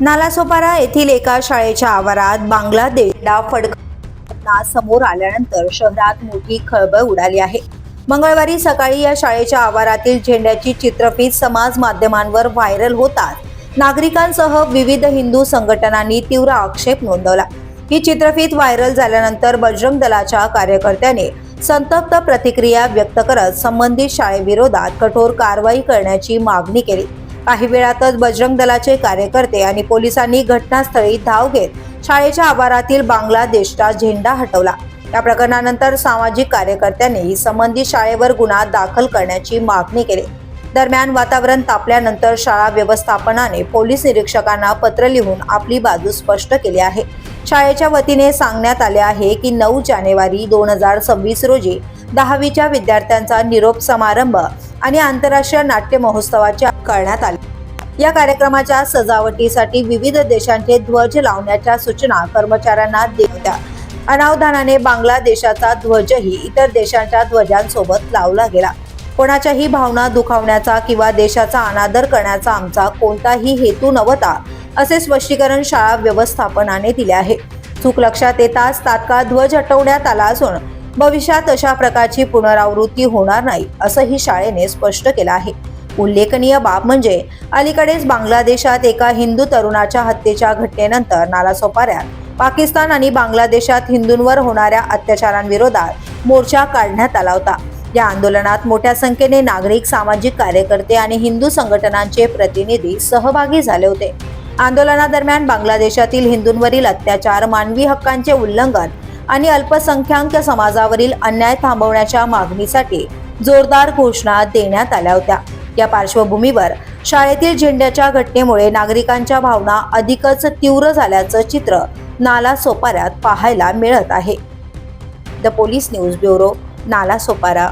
नालासोपारा येथील एका शाळेच्या आवारात बांगलादेशला फडकवताना समोर आल्यानंतर शहरात मोठी खळबळ उडाली आहे. मंगळवारी सकाळी या शाळेच्या आवारातील झेंड्याची चित्रफीत समाज माध्यमांवर व्हायरल होतात नागरिकांसह विविध हिंदू संघटनांनी तीव्र आक्षेप नोंदवला. ही चित्रफीत व्हायरल झाल्यानंतर बजरंग दलाच्या कार्यकर्त्याने संतप्त प्रतिक्रिया व्यक्त करत संबंधित शाळेविरोधात कठोर कारवाई करण्याची मागणी केली. काही वेळातच बजरंग दलाचे कार्यकर्ते आणि पोलिसांनी घटनास्थळी धाव घेत शाळेच्या आवारातील बांगलादेशचा झेंडा हटवला. या प्रकरणानंतर सामाजिक कार्यकर्त्यांनी संबंधित शाळेवर गुन्हा दाखल करण्याची मागणी केली. दरम्यान वातावरण तापल्यानंतर शाळा व्यवस्थापनाने पोलीस निरीक्षकांना पत्र लिहून आपली बाजू स्पष्ट केली आहे. शाळेच्या वतीने सांगण्यात आले आहे की नऊ जानेवारी दोन हजार सव्वीस रोजी दहावीच्या विद्यार्थ्यांचा निरोप समारंभ आणि आंतरराष्ट्रीय नाट्य महोत्सवाचे करण्यात आले या कार्यक्रमाच्या सजावटीसाठी विविध देशांचे ध्वज लावण्याच्या सूचना कर्मचाऱ्यांना देत्या अनावधानाने बांगलादेशाचा ध्वजही इतर देशांच्या ध्वजांसोबत लावला गेला. कोणाच्याही भावना दुखावण्याचा किंवा देशाचा अनादर करण्याचा आमचा कोणताही हेतू नव्हता असे स्पष्टीकरण शाळा व्यवस्थापनाने दिले आहे. चूक लक्षात येताच तात्काळ ध्वज हटवण्यात आला असून भविष्यात अशा प्रकारची पुनरावृत्ती होणार नाही असंही शाळेने स्पष्ट केलं आहे. उल्लेखनीय बाब म्हणजे अलीकडेच बांगलादेशात एका हिंदू तरुणाच्या हत्येच्या घटनेनंतर नालासोपाऱ्यात पाकिस्तान आणि बांगलादेशात हिंदूंवर होणाऱ्या अत्याचारांविरोधात मोर्चा काढण्यात आला होता. या आंदोलनात मोठ्या संख्येने नागरिक सामाजिक कार्यकर्ते आणि हिंदू संघटनांचे प्रतिनिधी सहभागी झाले होते. आंदोलनादरम्यान बांगलादेशातील हिंदूंवरील अत्याचार मानवी हक्कांचे उल्लंघन आणि अल्पसंख्याक समाजावरील अन्याय थांबवण्याच्या मागणीसाठी जोरदार घोषणा देण्यात आल्या होत्या. या पार्श्वभूमीवर शाळेतील झेंड्याच्या घटनेमुळे नागरिकांच्या भावना अधिकच तीव्र झाल्याचं चित्र नाला सोपाऱ्यात पाहायला मिळत आहे. The police news bureau Nala Sopara.